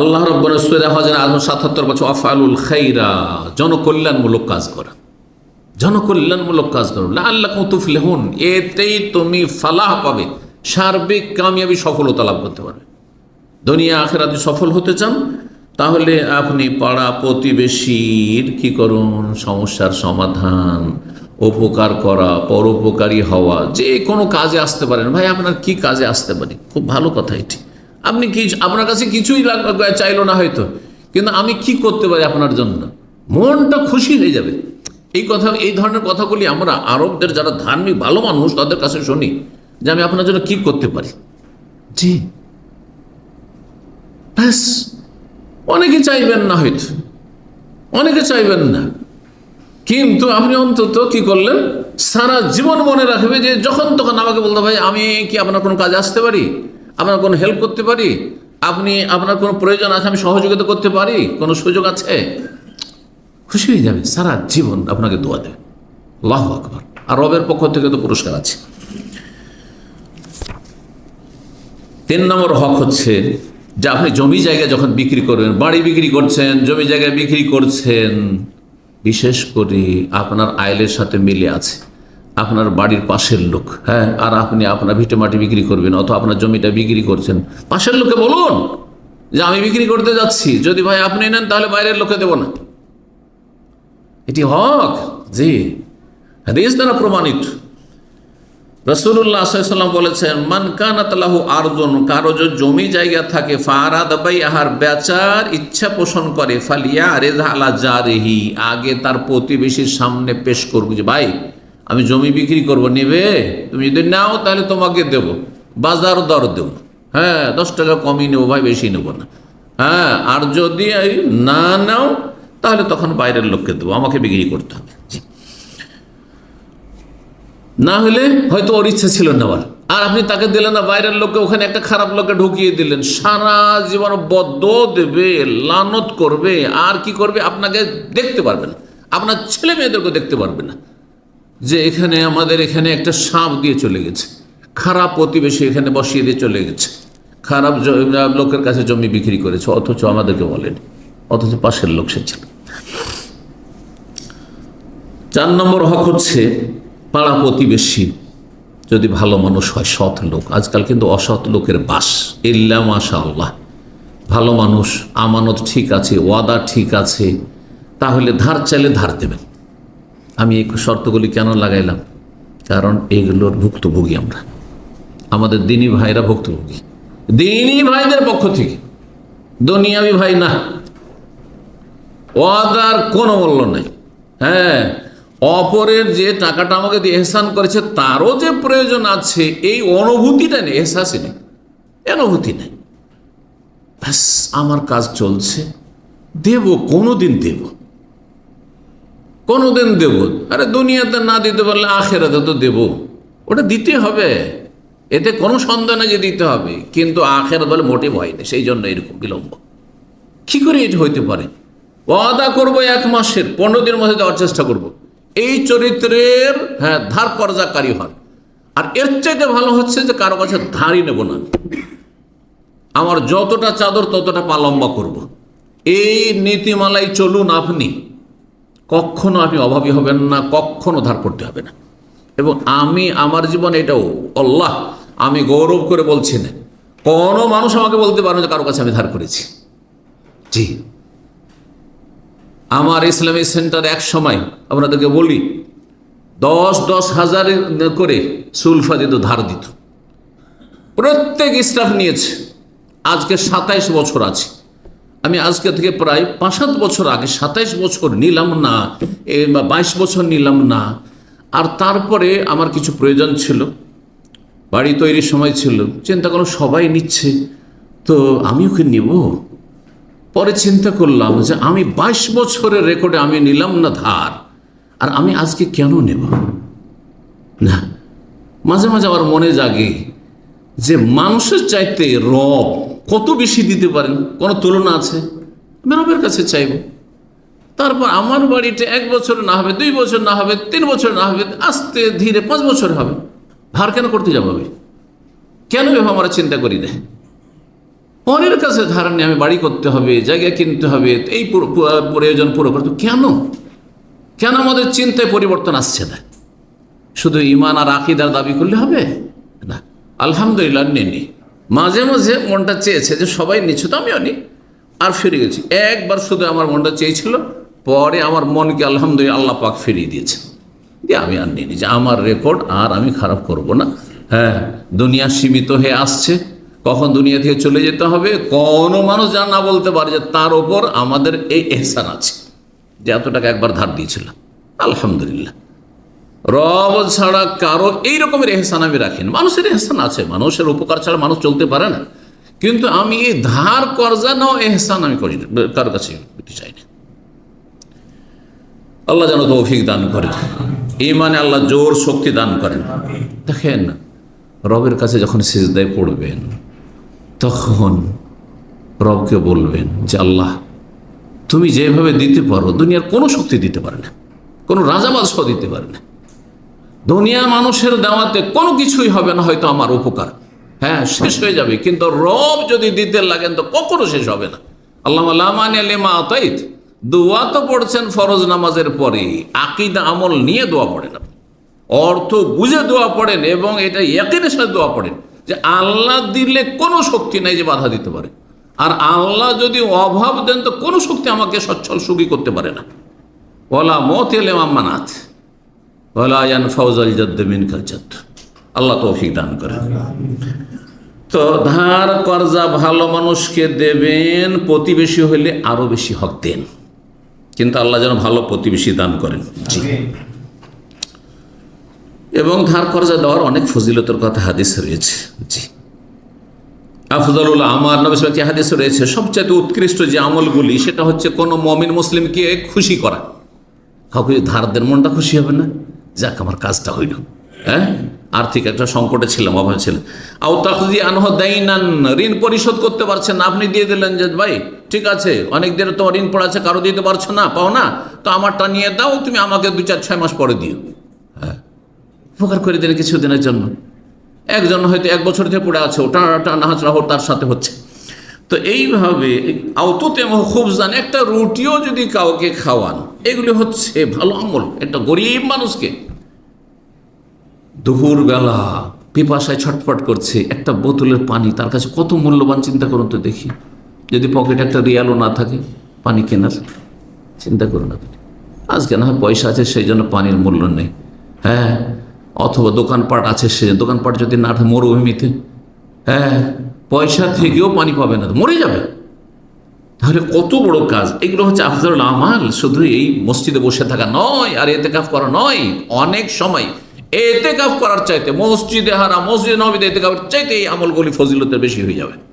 আল্লাহ রব্বর সৈরা হজের আজম সাতাত্তর বছর আফালুল খাইরা জনকল্যাণমূলক কাজ করা। জনকল্যাণমূলক কাজ করো। আল্লাহ কুতুফলে হন এতেই তুমি ফালাহ পাবে, সার্বিক কামিয়াবি সফলতা লাভ করতে পারবে। দুনিয়া আখেরাতে সফল হতে চান, তাহলে আপনি পাড়া প্রতিবেশীর কি করুন, সমস্যার সমাধান, উপকার করা, পরোপকারী হওয়া, যে কোনো কাজে আসতে পারেন। ভাই, আপনার কি কাজে আসতে পারি? খুব ভালো কথা এটি। আপনি কি আপনার কাছে কিছুই চাইলো না হয়তো। কিন্তু আমি কি করতে পারি আপনার জন্য? মনটা খুশি হয়ে যাবে। এই কথা, এই ধরনের কথাগুলি আমরা আরবদের যারা ধার্মিক, ভালো মানুষ, তাদের কাছে শুনি যে আমি আপনার জন্য কি করতে পারি। জি। ব্যাস। অনেকে চাইবেন না হয়তো। অনেকে চাইবেন না। কিন্তু আপনি অন্তত কি করলেন? সারা জীবন মনে রাখবে যে যখন তখন আমাকে বলতে ভাই, আমি কি আপনার কোনো কাজে আসতে পারি? আপনার কোনো হেল্প করতে পারি? আপনি, আপনার কোনো প্রয়োজন আছে, আমি সহযোগিতা করতে পারি? কোনো সুযোগ আছে? খুশি হয়ে যাবে সারা জীবন আপনাকে দোয়া দেবে। আল্লাহ আকবর। আর রবের পক্ষ থেকে তো পুরস্কার আছে। তিন নম্বর হক হচ্ছে যে আপনি জমি জায়গা যখন বিক্রি করবেন, বাড়ি বিক্রি করছেন, জমি জায়গায় বিক্রি করছেন, বিশেষ করে আপনার আইলের সাথে মিলে আছে। আপনার বাড়ির পাশের লোক হ্যাঁ? আর আপনি আপনার ভিটে মাটি বিক্রি করবেন, অথবা আপনার জমিটা বিক্রি করছেন। পাশের লোকে বলুন যে, আমি বিক্রি করতে যাচ্ছি। যদি ভাই আপনি নেন, তাহলে বাইরের লোকে দেবো না। এটি হক, জি। হাদিস দ্বারা প্রমাণিত। রসুল্লাহ সাল্লাম বলেছেন, মান কানাতালাহু আরজন কারও যে জমি জায়গা থাকে, ফারাদ বাই আহার বেচার ইচ্ছা পোষণ করে ফালিয়া রেজা আলা জারেহি, আগে তার প্রতিবেশীর সামনে পেশ করব যে, ভাই আমি জমি বিক্রি করব, নেবে? তুমি যদি নাও, তাহলে তোমাকে দেব। বাজার দর দেব। হ্যাঁ দশ টাকা কমই নেব ভাই, বেশি নেব না। হ্যাঁ আর যদি না নাও, তাহলে তখন বাইরের লোককে দেবো। আমাকে বিক্রি করতে হবে। না হলে হয়তো ওর ইচ্ছা ছিল নেওয়ার। আর আপনি তাকে দিলেন না, বাইরের লোককে, ওখানে একটা খারাপ লোককে ঢুকিয়ে দিলেন। সারা জীবন বদ্ধ দেবে, লানত করবে, আর কি করবে, আপনাকে দেখতে পারবে না। আপনার ছেলে মেয়েদেরকে দেখতে পারবে না। যে এখানে আমাদের এখানে একটা সাপ দিয়ে চলে গেছে। খারাপ প্রতিবেশী এখানে বসিয়ে দিয়ে চলে গেছে। খারাপ লোকের কাছে জমি বিক্রি করেছে, অথচ আমাদেরকে বলেনি, অথচ পাশের লোক সে ছিল। চার নম্বর হক হচ্ছে পাড়া প্রতিবেশী, যদি ভালো মানুষ হয় সৎ লোক। আজকাল কিন্তু অসৎ লোকের বাস। ইল্লা মাশা আল্লাহ ভালো মানুষ, আমানত ঠিক আছে, ওয়াদা ঠিক আছে, তাহলে ধার চাইলে ধার দেবেন। আমি এই শর্তগুলি কেন লাগাইলাম? কারণ এগুলোর ভুক্তভোগী আমরা। আমাদের দিনী ভাইরা ভুক্তভোগী। দিনী ভাইদের পক্ষ থেকে। দুনিয়াবি ভাই না। ওয়াদার কোনো মূল্য নেই। হ্যাঁ অপরের যে টাকাটা আমাকে দিয়ে এহসান করেছে, তারও যে প্রয়োজন আছে, এই অনুভূতিটা নেই, এহসাসই নেই। অনুভূতি নেই। ব্যাস, আমার কাজ চলছে। দেব, কোনোদিন দেব। কোনোদিন দেব। আরে দুনিয়াতে না দিতে পারলে আখেরাতে তো দেব। ওটা দিতে হবে। এতে কোনো সন্দেহ নেই যে দিতে হবে। কিন্তু আখেরাত বলে মোটে ভয় নেই। সেই জন্য এরকম বিলম্ব। কি করে এটা হইতে পারে? ওয়াদা করব এক মাসের, পনেরো দিনের মধ্যে দেওয়ার চেষ্টা করব। এই চরিত্রের হ্যাঁ ধার কর্জাকারী হন। আর এর চাইতে ভালো হচ্ছে যে কারও কাছে ধারই নেব না আমি। আমার যতটা চাদর ততটা পা লম্বা করব। এই নীতিমালাই চলুন আপনি। কখনো আপনি অভাবী হবেন না, কখনো ধার করতে হবে না। এবং আমি, আমার জীবন এটাও, আল্লাহ, আমি গৌরব করে বলছি না। কোনো মানুষ আমাকে বলতে পারবে যে কারও কাছে আমি ধার করেছি। জি। আমার ইসলামিক সেন্টার এক সময় আপনাদেরকে বলি, দশ দশ হাজার করে সুলফা দিত, ধার দিত। প্রত্যেক স্টাফ নিয়েছে। আজকে সাতাইশ বছর আছে। আমি আজকে থেকে প্রায় পাঁচ সাত বছর আগে, সাতাইশ বছর নিলাম না বা বাইশ বছর নিলাম না। আর তারপরে আমার কিছু প্রয়োজন ছিল, বাড়ি তৈরির সময় ছিল, চিন্তা করো সবাই নিচ্ছে, তো আমিও কি নিব? পরে চিন্তা করলাম যে আমি বাইশ বছরের রেকর্ডে আমি নিলাম না ধার, আর আমি আজকে কেন নেব? না, মাঝে মাঝে আমার মনে জাগে যে মানুষের চাইতে রব কত বেশি দিতে পারেন? কোনো তুলনা আছে? আমি রবের কাছে চাইব। তারপর আমার বাড়িতে এক বছর না হবে, দুই বছর না হবে, তিন বছর না হবে, আস্তে ধীরে পাঁচ বছর হবে। ধার কেন করতে যাব আমি? কেন এভাবে আমরা চিন্তা করি না? পরের কাছে ধার নিয়ে আমি বাড়ি করতে হবে, জায়গা কিনতে হবে, এই পুরো- পুরো- প্রয়োজন পুরো করতে কেন? কেন আমাদের চিন্তায় পরিবর্তন আসছে না? শুধু ইমান আর আকিদার দাবি করলে হবে? না। আলহামদুলিল্লাহ নেনি মাঝে মাঝে মনটা চেয়েছে যে সবাই নিচ্ছে তো আমিও নি। আর ফিরে গেছি। একবার শুধু আমার মনটা চেয়েছিল, পরে আমার মনকে আলহামদুলিল্লাহ আল্লাহ পাক ফিরিয়ে দিয়েছে। দিয়ে আমি আর নিই যে আমার রেকর্ড আর আমি খারাপ করব না। হ্যাঁ দুনিয়া সীমিত হয়ে আসছে। কখন দুনিয়া থেকে চলে যেতে হবে? কোনো মানুষ যা না বলতে পারে যে তার ওপর আমাদের এই এহসান আছে। যে এত টাকা একবার ধার দিয়েছিলাম আলহামদুলিল্লাহ। রব ছাড়া কারও এই রকমের এহসান আমি রাখি না মানুষের এহসান আছে, মানুষের উপকার ছাড়া মানুষ চলতে পারে না। কিন্তু আমি এই ধার কর্জা নাও এহসান আমি করি কারও কাছে চাই না। আল্লাহ যেন তৌফিক দান করেন ইমানে আল্লাহ জোর শক্তি দান করেন। দেখেন, রবের কাছে যখন সিজদায় পড়বেন, তখন রবকে বলবেন যে, আল্লাহ, তুমি যেভাবে দিতে পারো, দুনিয়ার কোনো শক্তি দিতে পারে না, কোনো রাজা দিতে পারে না। দুনিয়া মানুষের দেওয়াতে কোনো কিছুই হবে না, হয়তো আমার উপকার। হ্যাঁ শেষ হয়ে যাবে, কিন্তু রব যদি দিতে লাগেন তো কখনো শেষ হবে না। আল্লাহ লামানি আলিমা আতাইত। দোয়া তো পড়ছেন ফরজ নামাজের পরে আকিদা, আমল নিয়ে দোয়া পড়েন অর্থ বুঝে দোয়া পড়েন এবং এটা একের সাথে দোয়া পড়েন যে আল্লাহ দিলে কোনো শক্তি নাই যে বাধা দিতে পারে। আর আল্লাহ যদি অভাব দেন তো কোনো শক্তি আমাকে সচ্ছল সুখী করতে পারে না। ওলা মত এলে মাম্মানাথ ওলা ইয়ান ফৌজাল জদ্দ মিনকাল জদ্দ। আল্লাহ তৌফিক দান করেন। তো ধার কর্জা ভালো মানুষকে দেবেন, প্রতিবেশী হলে আরও বেশি হক দেন। কিন্তু আল্লাহ যেন ভালো প্রতিবেশী দান করেন। জি। এবং ধার কর্জা দেওয়ার অনেক ফজিলতের কথা হাদিস রয়েছে। জি। আফজলুল আমার নবী হাদিস রয়েছে? সবচেয়ে উৎকৃষ্ট যে আমলগুলি, সেটা হচ্ছে কোনো মমিন মুসলিমকে খুশি করা। কাউকে ধার দেন, মনটা খুশি হবে না। যাক, আমার কাজটা হইল। হ্যাঁ? আর্থিক একটা সংকটে ছিলাম, অভাবে ছিলাম। আও তাকজি আনহ দাইনান, ঋণ পরিশোধ করতে পারছেন না। আপনি দিয়ে দিলেন যে, ভাই, ঠিক আছে, অনেক দিনে তোমার ঋণ পড়ে আছে, কারও দিতে পারছ না, পাও না। তো আমারটা নিয়ে দাও, তুমি আমাকে দু চার, ছয় মাস পরে দিও। হ্যাঁ? উপকার করে দিলে কিছুদিনের জন্য। একজন হয়তো এক বছর থেকে পড়ে আছে, ওটা টানা হাঁচড়া তার সাথে হচ্ছে। তো এইভাবে আওততে খুব জান একটা রুটিও যদি কাউকে খাওয়ান, এগুলি হচ্ছে ভালো আমল, একটা গরিব মানুষকে। দুপুর বেলা পিপাসায় ছটফট করছে, একটা বোতলের পানি, তার কাছে কত মূল্যবান চিন্তা করুন তো দেখি। যদি পকেটে একটা রিয়ালও না থাকে, পানি কেনার, চিন্তা করুন আপনি। আজকে না হয় পয়সা আছে, সেই জন্য পানির মূল্য নেই। হ্যাঁ অথবা দোকানপাট আছে সে দোকানপাট যদি না থাকে, মরুভূমিতে। হ্যাঁ পয়সা থেকেও পানি পাবে না, মরে যাবে। তাহলে কত বড় কাজ। এগুলো হচ্ছে আফজারুল আমাল। শুধু এই মসজিদে বসে থাকা নয়, আর এতে কাফ করা নয়, অনেক সময় এতে কাফ করার চাইতে মসজিদে হারা মসজিদে নবীতে এতে কাফের চাইতে এই আমলগুলি ফজিলতের বেশি হয়ে যাবে।